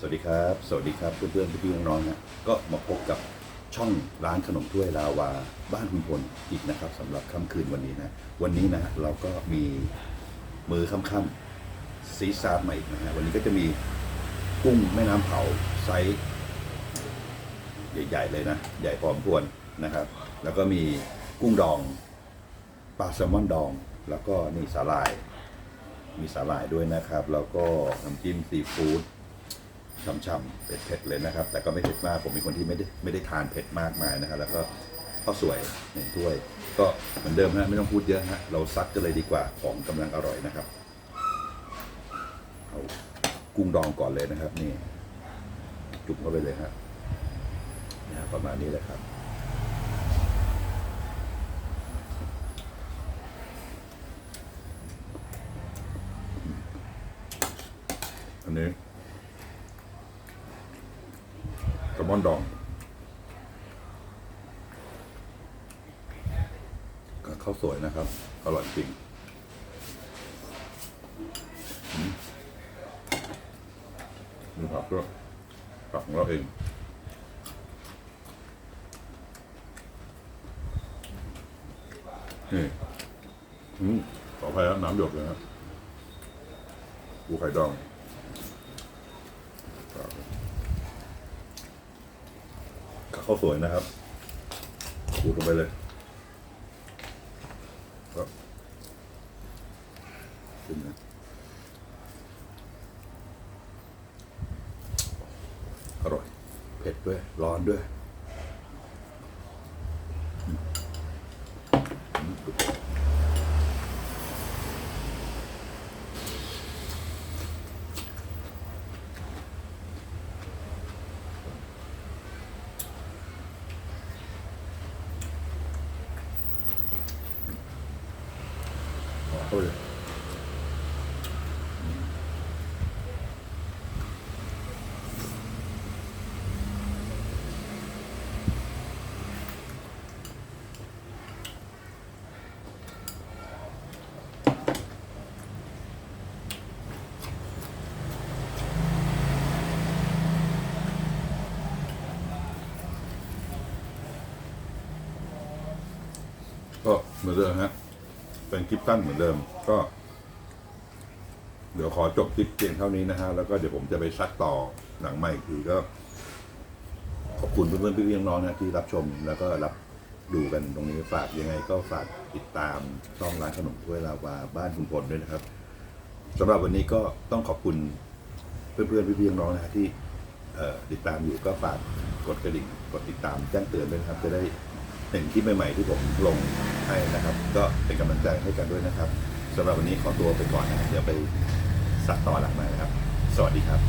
สวัสดีครับ สวัสดีครับเพื่อนๆพี่ๆน้องๆนะก็มาพบกับช่องร้านขนมถ้วยลาวาบ้านคุณพลอีกนะครับสำหรับค่ำคืนวันนี้นะ วันนี้นะเราก็มีมือค่ำๆซีซาร์มาอีกนะฮะวันนี้ก็จะมีกุ้งแม่น้ำเผาไซส์ใหญ่ๆเลยนะ ใหญ่พอมควรนะครับ แล้วก็มีกุ้งดองปลาแซลมอนดอง แล้วก็นี่สาหร่าย มีสาหร่ายด้วยนะครับ แล้วก็น้ำจิ้มซีฟู้ด ช่ำๆเผ็ดๆเลยนะครับ แต่ก็ไม่เผ็ดมากผมเป็นคนที่ไม่ได้ไม่ได้ทานเผ็ดมากมายนะครับ แล้วก็ข้าวสวยหนึ่งถ้วย ก็เหมือนเดิมนะไม่ต้องพูดเยอะฮะเราซัดกันเลยดีกว่าของกำลังอร่อยนะครับเอากุ้งดองก่อนเลยนะครับ นี่ จุ่มเข้าไปเลยครับนะประมาณนี้เลยครับอันนี้ แซ ลมอนดองกับข้าวสวยนะครับ อร่อยจริงอืมมีผักด้วยผักของเราเองนี่อืมขออภัยครับน้ำหยดเลยครับปูไข่ดองครับกับ ข้าวสวยนะครับปูลงไปเลยครับขึ้นนะอร่อย เผ็ดด้วย ร้อนด้วย เอาเข้าไป เป็นคลิปตั้งเหมือนเดิม ก็ เดี๋ยวขอจบคลิปเพียงเท่านี้นะฮะ แล้วก็เดี๋ยวผมจะไปซักต่อหนังใหม่คือก็ ขอบคุณเพื่อนๆพี่ๆน้องๆนะที่รับชมแล้วก็รับดูกันตรงนี้ฝากยังไง ก็ฝากติดตามช่องร้านขนมถ้วยลาวาบ้านคุณพลด้วยนะครับสำหรับวันนี้ก็ต้องขอบคุณเพื่อนๆพี่ๆน้องๆนะที่ติดตามอยู่ก็ฝากกดกระดิ่งกดติดตามแจ้งเตือนด้วยนะครับ จะได้ เห็นคลิปใหม่ๆที่ผมลงให้นะครับ ก็เป็นกำลังใจให้กันด้วยนะครับสำหรับวันนี้ขอตัวไปก่อนนะเดี๋ยวไปสักต่อหลังมานะครับ สวัสดีครับ